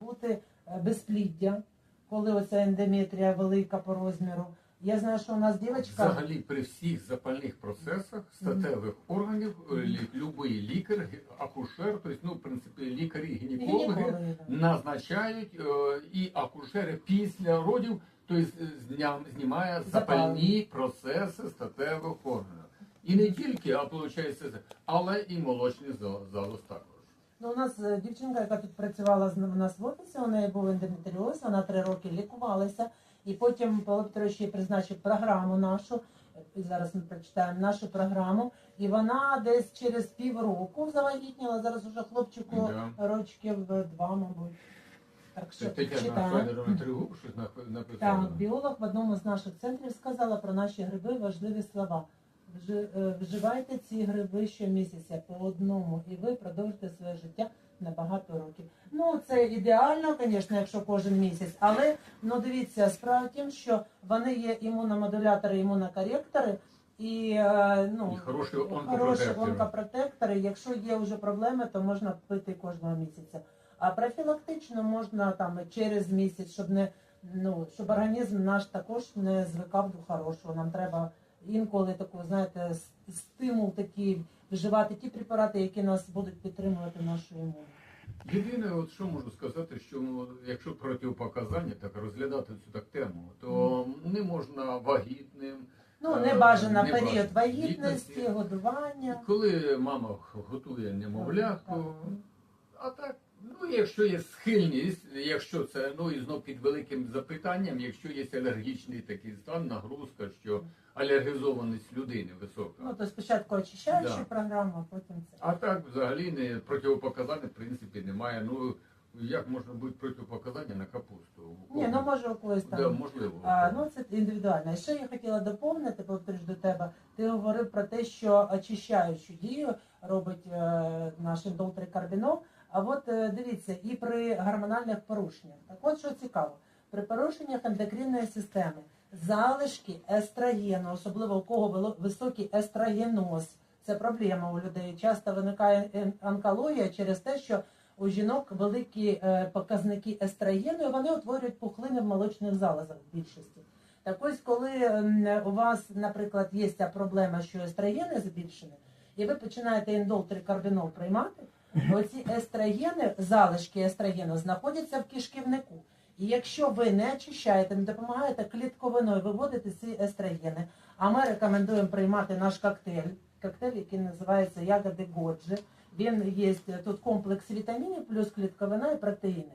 бути е, безпліддя, коли оця ендометрія велика по розміру. Я знаю, що у нас дівчинка. Взагалі при всіх запальних процесах статевих органів е, любий лікар, акушер, тобто, ну, в принципі, лікарі-гінекологи Гінекологи, назначають е, і акушери після родів, тобто знімає запальні процеси статевих органів. І не тільки, а виходить, але і молочний зал- залоз також. Ну, у нас е, дівчинка, яка тут працювала з у нас в офісі, у неї був ендометріоз, вона три роки лікувалася, і потім Павло Петрович їй призначив програму нашу. І зараз ми прочитаємо нашу програму. І вона десь через півроку завагітніла. Зараз уже хлопчику Да. рочків е, два, мабуть. Так що Тетяна читаємо. Тригуб щось нап- написала. Так, біолог в одному з наших центрів сказала про наші гриби важливі слова. Е, Вживайте ці гриби щомісяця по одному, і ви продовжите своє життя на багато років. Ну це ідеально, звісно, якщо кожен місяць, але ну дивіться, справа в тім, що вони є імуномодулятори, імунокоректори. І, е, ну, І хороші хороші онкопротектори. онкопротектори. Якщо є вже проблеми, то можна пити кожного місяця. А профілактично можна там через місяць, щоб не ну щоб організм наш також не звикав до хорошого. Нам треба інколи таку, знаєте, стимул такий вживати ті препарати, які нас будуть підтримувати нашу імунну. Єдине, от що можу сказати, що ну, якщо протипоказання так розглядати цю так тему, то не можна вагітним. Ну Е, не бажано не період вагітності, Вагітності. годування. Коли мама готує немовлятку. А так, ну якщо є схильність, якщо це ну і знов під великим запитанням, якщо є алергічний такий стан, нагрузка, що алергізованість людини висока. Ну то спочатку очищаюча Да. програма, а потім це. А так взагалі не протипоказань в принципі немає. Ну як можна бути протипоказання на капусту? Ні, ну може у когось там. да, можливо. А, ну це індивідуально. І ще я хотіла доповнити, повторюсь до тебе. Ти говорив про те, що очищаючу дію робить е, наш індолтрикарбінол. А от е, дивіться, і при гормональних порушеннях. Так от що цікаво, при порушеннях ендокринної системи залишки естрогену, особливо у кого високий естрогеноз, це проблема у людей. Часто виникає онкологія через те, що у жінок великі е, показники естрогену, і вони утворюють пухлини в молочних залозах в більшості. Так ось, коли у вас, наприклад, є ця проблема, що естрогени збільшені, і ви починаєте індолтрикарбінол приймати, оці естрогени, залишки естрогену, знаходяться в кишківнику. І якщо ви не очищаєте, не допомагаєте клітковиною виводити ці естрогени, а ми рекомендуємо приймати наш коктейль, коктейль, який називається ягоди Годжі. Він є тут комплекс вітамінів, плюс клітковина і протеїни.